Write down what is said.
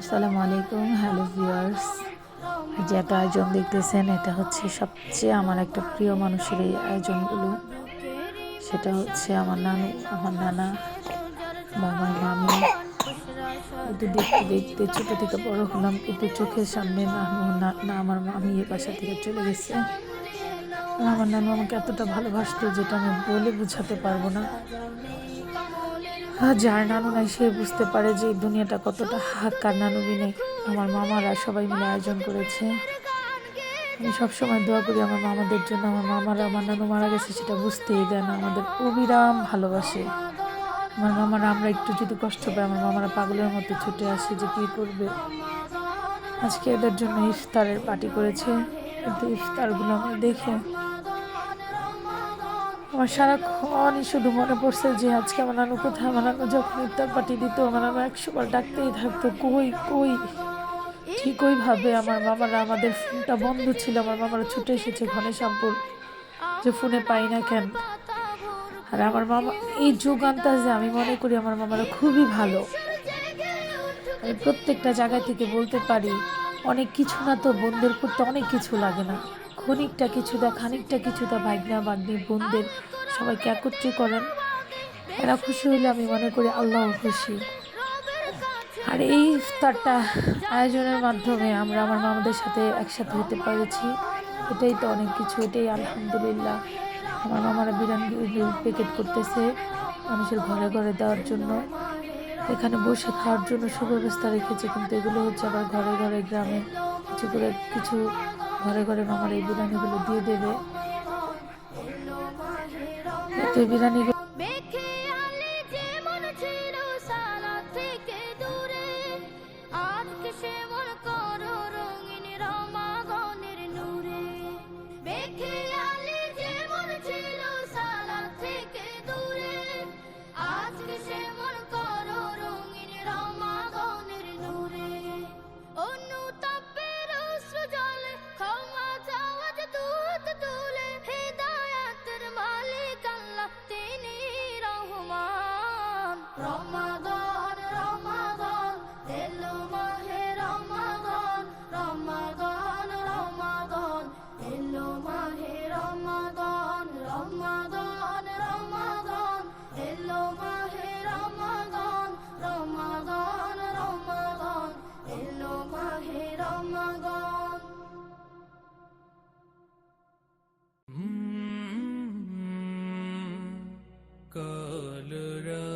আসসালামু আলাইকুম, hello viewers. যে একটা আয়োজন দেখতেছেন, এটা হচ্ছে সবচেয়ে আমার একটা প্রিয় মানুষের এই আয়োজনগুলো। সেটা হচ্ছে আমার নানু, আমার নানা বা আমার মামি। একটু দেখতে দেখতে ছোটো থেকে বড় হলাম, কিন্তু চোখের সামনে নানু, না আমার মামি এ বাসা থেকে চলে গেছে। আমার নানু আমাকে এতটা ভালোবাসতো যেটা আমি বলে বোঝাতে পারব না। যার নানু নাই সে বুঝতে পারে যে এই দুনিয়াটা কতটা হাক্কার নানু বিনে আমার মামারা সবাই মিলে আয়োজন করেছে। আমি সবসময় দোয়া করি আমার মামাদের জন্য। আমার মামারা, আমার নানু মারা গেছে সেটা বুঝতেই দেয় না। আমাদের অবিরাম ভালোবাসে। আমার মামারা, আমরা একটু যদি কষ্ট পাই, আমার মামারা পাগলের মতো ছুটে আসে যে কী করবে। আজকে এদের জন্য ইফতারের পার্টি করেছে। কিন্তু ইফতারগুলো আমরা দেখে আমার সারাক্ষণই শুধু মনে পড়ছে যে আজকে আমার নানু কোথায় আমার নানু যখন ইফতার পার্টি দিত, আমার নানু একশো বার ডাকতেই থাকতো, কই কই? ঠিক ওইভাবে আমার মামারা আমাদের ফোনটা বন্ধ ছিল, আমার মামারা ছুটে এসেছে ঘনেশ্যামপুর যে ফোনে পাই না কেন। আর আমার মামা, এই যুগান্তা যে আমি মনে করি আমার মামারা খুবই ভালো। আমি প্রত্যেকটা জায়গা থেকে বলতে পারি, অনেক কিছু না তো বোনদের করতে অনেক কিছু লাগে না। ক্ষণিকটা কিছুটা, খানিকটা কিছুটা ভাগনা বাগনি বোনদের সবাইকে একত্রে করেন। এরা খুশি হলে আমি মনে করি আল্লাহ খুশি। আর এই ইফতারটা আয়োজনের মাধ্যমে আমরা আমার মামাদের সাথে একসাথে হতে পেরেছি। এটাই তো অনেক কিছু, এটাই আলহামদুলিল্লাহ। আমার মামারা বিরিয়ানি প্যাকেট করতেছে মানুষের ঘরে ঘরে দেওয়ার জন্য। এখানে বসে খাওয়ার জন্য সুব্যবস্থা রেখেছে, কিন্তু এগুলো হচ্ছে আবার ঘরে ঘরে গ্রামে কিছু করে, কিছু ঘরে ঘরে মামার এই বিরিয়ানিগুলো দিয়ে দেবে। এই বিরিয়ানিগুলো 乐乐人。